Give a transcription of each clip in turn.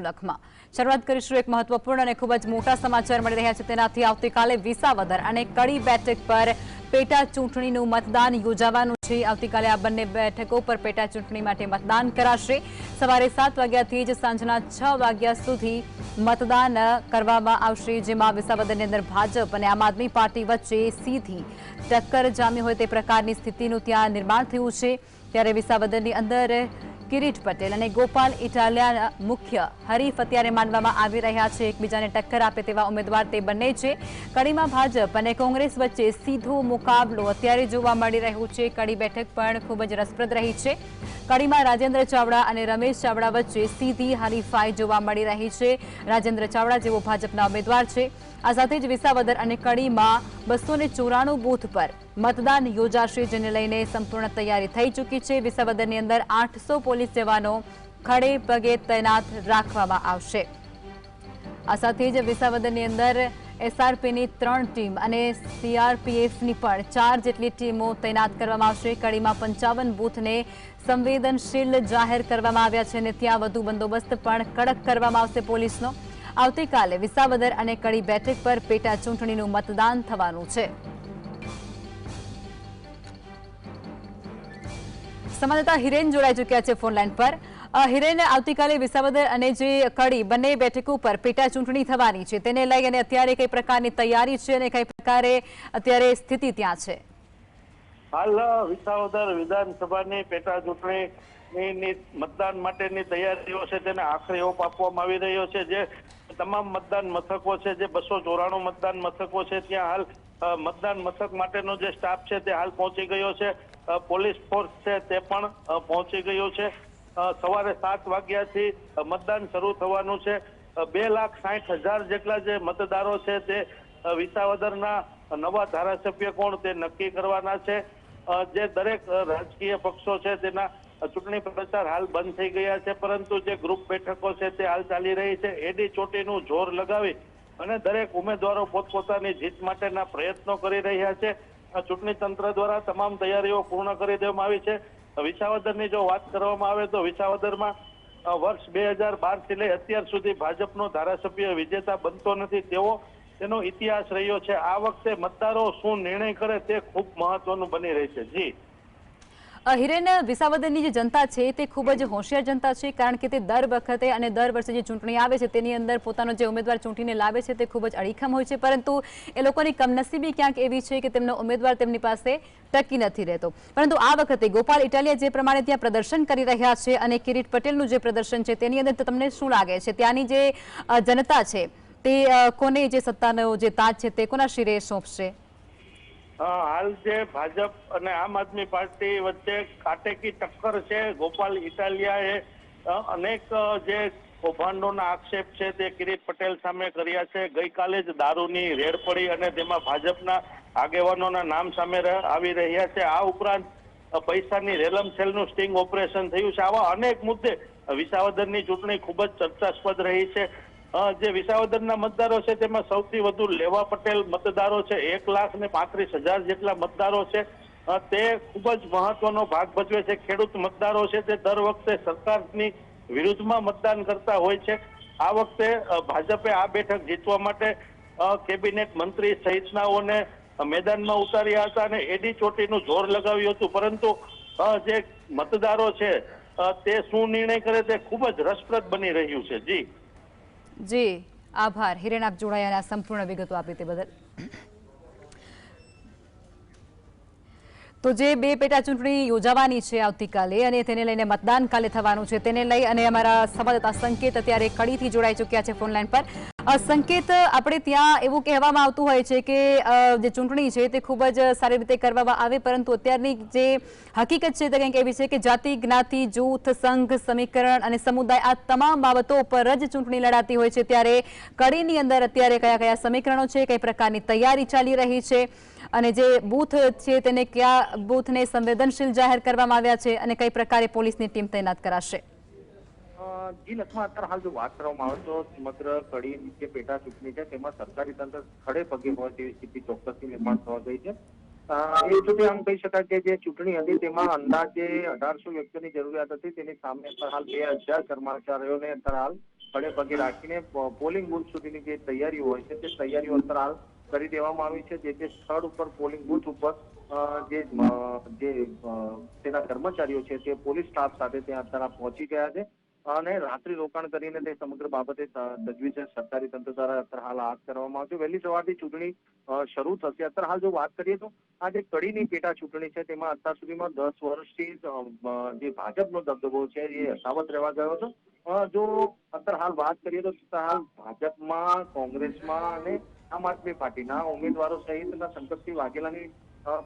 લખમાં શરૂઆત કરીશું એક મહત્વપૂર્ણ અને ખૂબ જ મોટા સમાચાર મળી રહ્યા છે. તેનાથી આવતીકાલે વિસાવદર અને કડી બેઠક પર પેટા ચૂંટણીનું મતદાન યોજાવાનું છે. આવતીકાલે આ બંને બેઠકો પર પેટા ચૂંટણી માટે મતદાન કરાશે. સવારે સાત વાગ્યાથી જ સાંજના છ વાગ્યા સુધી મતદાન કરવામાં આવશે, જેમાં વિસાવદરની અંદર ભાજપ અને આમ આદમી પાર્ટી વચ્ચે સીધી ટક્કર જામી હોય તે પ્રકારની સ્થિતિનું ત્યાં નિર્માણ થયું છે. ત્યારે વિસાવદરની અંદર કિરીટ પટેલ અને ગોપાલ ઇટાલિયા મુખ્ય હરીફ અત્યારે માનવામાં આવી રહ્યા છે. એકબીજાને ટક્કર આપે તેવા ઉમેદવાર તે બંને છે. કડીમાં ભાજપ અને કોંગ્રેસ વચ્ચે સીધો મુકાબલો અત્યારે જોવા મળી રહ્યો છે. કડી બેઠક પણ ખૂબ જ રસપ્રદ રહી છે. કડીમાં રાજેન્દ્ર ચાવડા અને રમેશ ચાવડા વચ્ચે સીધી હરીફાઈ જોવા મળી રહી છે. રાજેન્દ્ર ચાવડા જેવો ભાજપના ઉમેદવાર છે. આ સાથે જ વિસાવદર અને કડીમાં બસો બૂથ પર મતદાન યોજાશે, જેને લઈને સંપૂર્ણ તૈયારી થઈ ચૂકી છે. વિસાવદરની અંદર આઠસો પોલીસ જવાનો ખડે પગે તૈનાત રાખવામાં આવશે. આ સાથે જ વિસાવદરની અંદર એસઆરપીની ત્રણ ટીમ અને સીઆરપીએફની પણ ચાર જેટલી ટીમો તૈનાત કરવામાં આવશે. કડીમાં પંચાવન બૂથને સંવેદનશીલ જાહેર કરવામાં આવ્યા છે અને ત્યાં વધુ બંદોબસ્ત પણ કડક કરવામાં આવશે પોલીસનો. આવતીકાલે વિસાવદર અને કડી બેઠક પર પેટા ચૂંટણીનું મતદાન થવાનું છે. સંવાદદાતા હિરેન જોડાઈ ચૂક્યા છે ફોનલાઈન પર. હિરેન આવતીકાલે વિસાવદર અને જે કડી બંને બેઠક ઉપર પેટા ચૂંટણી થવાની છે, તેને લઈ અને અત્યારે કઈ પ્રકારની તૈયારી છે અને કઈ પ્રકારે અત્યારે સ્થિતિ ત્યાં છે? હાલ વિસાવદર વિધાનસભાની પેટા ચૂંટણીની મતદાન માટેની તૈયારીઓ છે તેને આખરી ઓપ આપવામાં આવી રહ્યો છે, જે તમામ મતદાન મથકો છે, જે બસો ચોરાણું મતદાન મથકો છે, ત્યાં હાલ મતદાન મથક માટેનો જે સ્ટાફ છે, તે હાલ પહોંચી ગયો છે પોલીસ ફોર્સ છે, તે પણ પહોંચી ગયો છે. સવારે સાત વાગ્યાથી મતદાન શરૂ થવાનું છે. બે લાખ સાઠ હજાર જેટલા જે મતદારો છે તે વિસાવદરના નવા ધારાસભ્ય કોણ તે નક્કી કરવાના છે. જે દરેક રાજકીય પક્ષો છે તેના ચૂંટણી પ્રચાર હાલ બંધ થઈ ગયા છે, પરંતુ જે ગ્રુપ બેઠકો છે તે હાલ ચાલી રહી છે. એડી ચોટીનું જોર લગાવી અને દરેક ઉમેદવારો પોતપોતાની જીત માટેના પ્રયત્નો કરી રહ્યા છે. ચૂંટણી તંત્ર દ્વારા તમામ તૈયારીઓ પૂર્ણ કરી દેવામાં આવી છે. વિસાવદરની જો વાત કરવામાં આવે તો વિસાવદરમાં વર્ષ બે હજાર બારથી લઈ અત્યાર સુધી ભાજપનો ધારાસભ્ય વિજેતા બનતો નથી. તેવો તેનો ઇતિહાસ રહ્યો છે. આ વખતે મતદારો શું નિર્ણય કરે તે ખૂબ મહત્વનું બની રહી છે. જી. હિરેન વિસાવદરની જે જનતા છે તે ખૂબ જ હોશિયાર જનતા છે, કારણ કે તે દર વખતે અને દર વર્ષે જે ચૂંટણી આવે છે તેની અંદર પોતાનો જે ઉમેદવાર ચૂંટીને લાવે છે તે ખૂબ જ અડીખમ હોય છે, પરંતુ એ લોકોની કમનસીબી ક્યાંક એવી છે કે તેમનો ઉમેદવાર તેમની પાસે ટકી નથી રહેતો. પરંતુ આ વખતે ગોપાલ ઇટાલિયા જે પ્રમાણે ત્યાં પ્રદર્શન કરી રહ્યા છે અને કિરીટ પટેલનું જે પ્રદર્શન છે તેની અંદર તમને શું લાગે છે? ત્યાંની જે જનતા છે તે કોને જે સત્તાનો જે તાજ છે તે કોના શિરે સોંપશે? હાલ જે ભાજપ અને આમ આદમી પાર્ટી વચ્ચે કાટેકી ટક્કર છે, ગોપાલ ઇટાલિયાએ અનેક જે કૌભાંડોના આક્ષેપ છે તે કિરીટ પટેલ સામે કર્યા છે. ગઈકાલે જ દારૂની રેડ પડી અને તેમાં ભાજપના આગેવાનોના નામ સામે આવી રહ્યા છે. આ ઉપરાંત પૈસાની રેલમછેલનું સ્ટિંગ ઓપરેશન થયું છે. આવા અનેક મુદ્દે વિસાવદરની ચૂંટણી ખૂબ જ ચર્ચાસ્પદ રહી છે. જે વિસાવદરના મતદારો છે, તેમાં સૌથી વધુ લેવા પટેલ મતદારો છે, એક લાખ ને પાંત્રીસ હજાર જેટલા મતદારો છે. તે ખૂબ જ મહત્વનો ભાગ ભજવે છે. ખેડૂત મતદારો છે, તે દર વખતે સરકારની વિરુદ્ધમાં મતદાન કરતા હોય છે. આ વખતે ભાજપે આ બેઠક જીતવા માટે કેબિનેટ મંત્રી સહિતનાઓને મેદાનમાં ઉતાર્યા હતા અને એડી ચોટીનું જોર લગાવ્યું હતું. પરંતુ જે મતદારો છે તે શું નિર્ણય કરે તે ખૂબ જ રસપ્રદ બની રહ્યું છે. જી. જી આભાર. હિરેન આપ જોડાયા અને આ સંપૂર્ણ વિગતો આપી તે બદલ. તો જે બે પેટા ચૂંટણી યોજાવાની છે આવતીકાલે અને તેને લઈને મતદાન કાલે થવાનું છે, તેને લઈ અને અમારા સંવાદદાતા સંકેત અત્યારે કડીથી જોડાઈ ચૂક્યા છે ફોનલાઈન પર. સંકેત, આપણે ત્યાં એવું કહેવામાં આવતું હોય છે કે જે ચૂંટણી છે તે ખૂબ જ સારી રીતે કરવામાં આવે, પરંતુ અત્યારની જે હકીકત છે તે કંઈક એવી છે કે જાતિ, જ્ઞાતિ, જૂથ, સંઘ, સમીકરણ અને સમુદાય આ તમામ બાબતો ઉપર જ ચૂંટણી લડાતી હોય છે. ત્યારે કડીની અંદર અત્યારે કયા કયા સમીકરણો છે, કઈ પ્રકારની તૈયારી ચાલી રહી છે અને જે બૂથ છે તેને કયા બૂથને સંવેદનશીલ જાહેર કરવામાં આવ્યા છે અને કઈ પ્રકારે પોલીસની ટીમ તૈનાત કરાશે? જી લક્ષ્મણ અત્યારે હાલ જો વાત કરવામાં આવે તો સમગ્ર કડી જે પેટા ચૂંટણી છે, તેમાં સરકારી તંત્ર ખડે પગે હોય તેવી સ્થિતિ ચોક્કસથી નિર્માણ થવા ગઈ છે. એ સુધી આમ કહી શકાય કે જે ચૂંટણી હતી તેમાં અંદાજે અઢારસો વ્યક્તિઓની જરૂરિયાત હતી. તેની સામે હાલ બે હજાર કર્મચારીઓને અત્યારે હાલ ખડે પગે રાખીને પોલિંગ બૂથ સુધીની જે તૈયારીઓ હોય છે, તે તૈયારીઓ અત્યારે હાલ કરી દેવામાં આવી છે. જે તે સ્થળ ઉપર પોલિંગ બૂથ ઉપર જે જે તેના કર્મચારીઓ છે તે પોલીસ સ્ટાફ સાથે ત્યાં અત્યારે પહોંચી ગયા છે. અને રાત્રિ રોકાણ કરીને તે સમગ્ર બાબતે તજવીજ સરકારી તંત્ર દ્વારા અત્યારે હાલ હાથ કરવામાં આવશે. વહેલી સવારથી ચૂંટણી શરૂ થશે. અત્યારે હાલ જો વાત કરીએ તો આ જે કડીની પેટા ચૂંટણી છે. તેમાં અત્યાર સુધીમાં દસ વર્ષથી જે ભાજપનો દબદબો છે એ યથાવત રહેવા ગયો હતો. જો અત્યારે હાલ વાત કરીએ તો હાલ ભાજપમાં, કોંગ્રેસમાં અને આમ આદમી પાર્ટીના ઉમેદવારો સહિતના શંકરસિંહ વાઘેલાની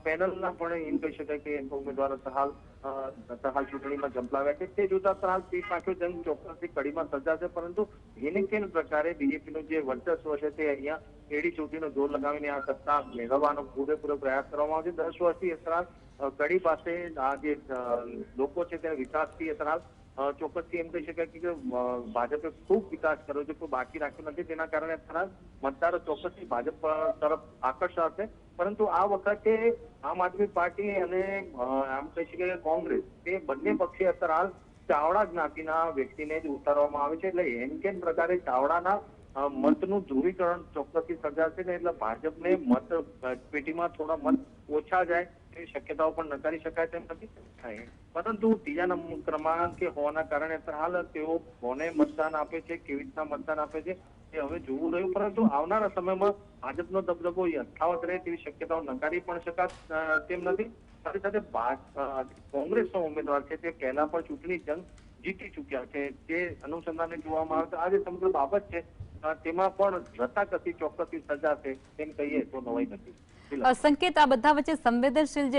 પેનલના પણ એમ કહી શકાય કે એમના ઉમેદવારો અત્યારે હાલ અ, અત્યારે હાલ ચૂંટણીમાં ઝંપલાવ્યા છે. તે જોતા અત્યારે હાલ ત્રીસ જંગ ચોક્કસથી કડીમાં સર્જાશે પરંતુ એને કેન પ્રકારે બીજેપીનું જે વર્ચસ્વ છે તે અહીંયા એડી ચોટીનો જોર લગાવીને આ સત્તા મેળવવાનો પૂરેપૂરો પ્રયાસ કરવામાં આવશે. દસ વર્ષથી અત્યારે કડી પાસે આ જે લોકો છે તેને વિકાસથી અ, ચોક્કસથી એમ કહી શકાય કે ભાજપે ખૂબ વિકાસ કર્યો છે, કોઈ બાકી રાખ્યો નથી, તેના કારણે અત્યારે મતદારો ચોક્કસથી ભાજપ તરફ આકર્ષાશે પરંતુ આ વખતે આમ આદમી પાર્ટી અને આમ કહી શકાય કોંગ્રેસ, તે બંને પક્ષે અત્યારે હાલ ચાવડા જ્ઞાતિના વ્યક્તિને જ ઉતારવામાં આવે છે. એટલે એમ કેમ પ્રકારે ચાવડાના મતનું ધ્રુવીકરણ ચોક્કસથી સર્જાશે ને એટલે ભાજપને મત પેટીમાં થોડા મત ઓછા જાય તેવી શક્યતાઓ પણ નકારી શકાય તેમ નથી. પરંતુ ત્રીજા ક્રમાંકે હોવાના કારણે હાલ તેઓ કોને મતદાન આપે છે કેવી રીતના મતદાન આપે છે એ હવે જોવું રહ્યું. પરંતુ આવનારા સમયમાં ભાજપનો દબદબો યથાવત રહે તેવી શક્યતાઓ નકારી પણ શકાત તેમ નથી. સાથે સાથે કોંગ્રેસનો ઉમેદવાર છે તે પહેલા પણ ચૂંટણી જંગ જીતી ચૂક્યા છે. તે અનુસંધાને જોવામાં આવે તો આ જે સમગ્ર બાબત છે તેમાં પણ રતાકસી ચોક્કસથી સર્જાશે તેમ કહીએ તો નવાઈ નથી. સંકેત આ બધા વચ્ચે સંવેદનશીલ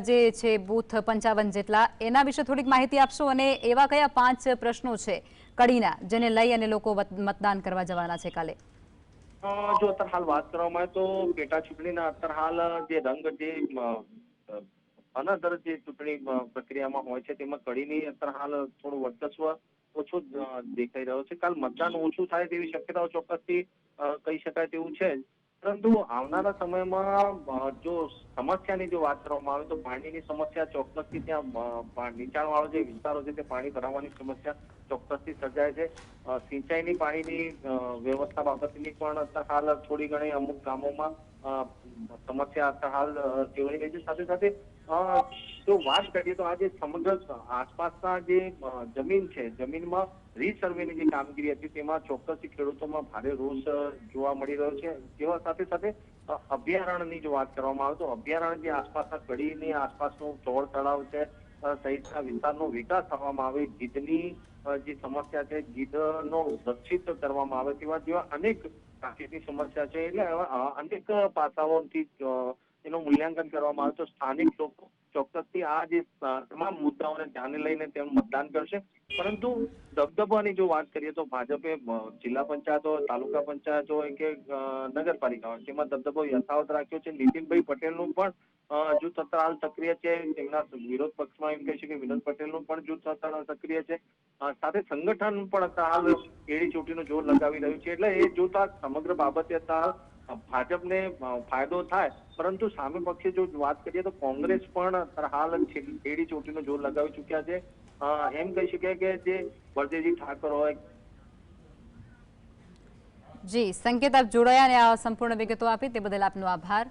જે છે બૂથ પંચાવન જેટલા એના વિશે થોડીક માહિતી આપશો અને એવા કયા પાંચ પ્રશ્નો છે કડીના જેને લઈ અને લોકો મતદાન કરવા જવાના છે કાલે? જો અત્યારે હાલ વાત કરવામાં આવે તો પેટા ચૂંટણીના અત્યારે હાલ જે રંગ જે અ, અ, અનધર જે ચૂંટણી પ્રક્રિયામાં હોય છે તેમાં કડીની અત્યારે હાલ થોડું વર્ચસ્વ ઓછું દેખાઈ રહ્યો છે. કાલ મતદાન ઓછું થાય તેવી શક્યતાઓ ચોક્કસથી કહી શકાય તેવું છે. પરંતુ આવનારા સમયમાં જો સમસ્યાની જો વાત કરવામાં આવે તો પાણીની સમસ્યા ચોક્કસથી ત્યાં નીચાણવાળો જે વિસ્તારો છે તે પાણી ભરાવાની સમસ્યા ચોક્કસથી સર્જાય છે. સિંચાઈની પાણીની વ્યવસ્થા બાબતની પણ અત્યારે હાલ થોડી ઘણી અમુક ગામોમાં સમસ્યા અત્યારે હાલ અ, રહી છે. સાથે સાથે જો વાત કરીએ તો આ જે સમગ્ર આસપાસના જે જમીન છે જમીનમાં રીસર્વેની જે કામગીરી હતી, તેમાં ચોક્કસથી ખેડૂતોમાં ભારે રોષ જોવા મળી રહ્યો છે. તેવા સાથે સાથે અભયારણ્યની જો વાત કરવામાં આવે તો અભયારણ્ય જે આસપાસના કડીની આસપાસનું ચોળ તળાવ છે સહિતના વિસ્તારનો વિકાસ કરવામાં આવે, ગીધની જે સમસ્યા છે, ગીધનો રક્ષિત કરવામાં આવે તેવા જેવા અનેક ટ્રાફિકની સમસ્યા છે. એટલે અનેક પાસાઓથી એનું મૂલ્યાંકન કરવામાં આવે તો સ્થાનિક લોકો ચોક્કસથી આ જે તમામ મુદ્દાઓને ધ્યાને લઈને તેમ મતદાન કરશે. પરંતુ દબદબાની જો વાત કરીએ તો ભાજપે જિલ્લા પંચાયતો, તાલુકા પંચાયતો કે નગરપાલિકાઓ તેમાં દબદબો યથાવત રાખ્યો છે. નીતિનભાઈ પટેલનું પણ જૂથ હાલ સક્રિય છે. તેમના વિરોધ પક્ષમાં એમ કહી છે કે વિનોદ પટેલનું પણ જૂથ અત્યારે સક્રિય છે. સાથે સંગઠન પણ અત્યારે હાલ એડી ચોટીનું જોર લગાવી રહ્યું છે. એટલે એ જોતા સમગ્ર બાબતે અત્યારે ભાજપને ફાયદો થાય. પરંતુ સામે પક્ષે જો વાત કરીએ તો કોંગ્રેસ પણ હાલ છેલ્લી ચોટીનું જોર લગાવી ચુક્યા છે. એમ કહી શકાય કે જે વરદેજી ઠાકોર હોય જી, સંકેત આપ જોડાયા અને આ સંપૂર્ણ વિગતો આપી તે બદલ આપનો આભાર.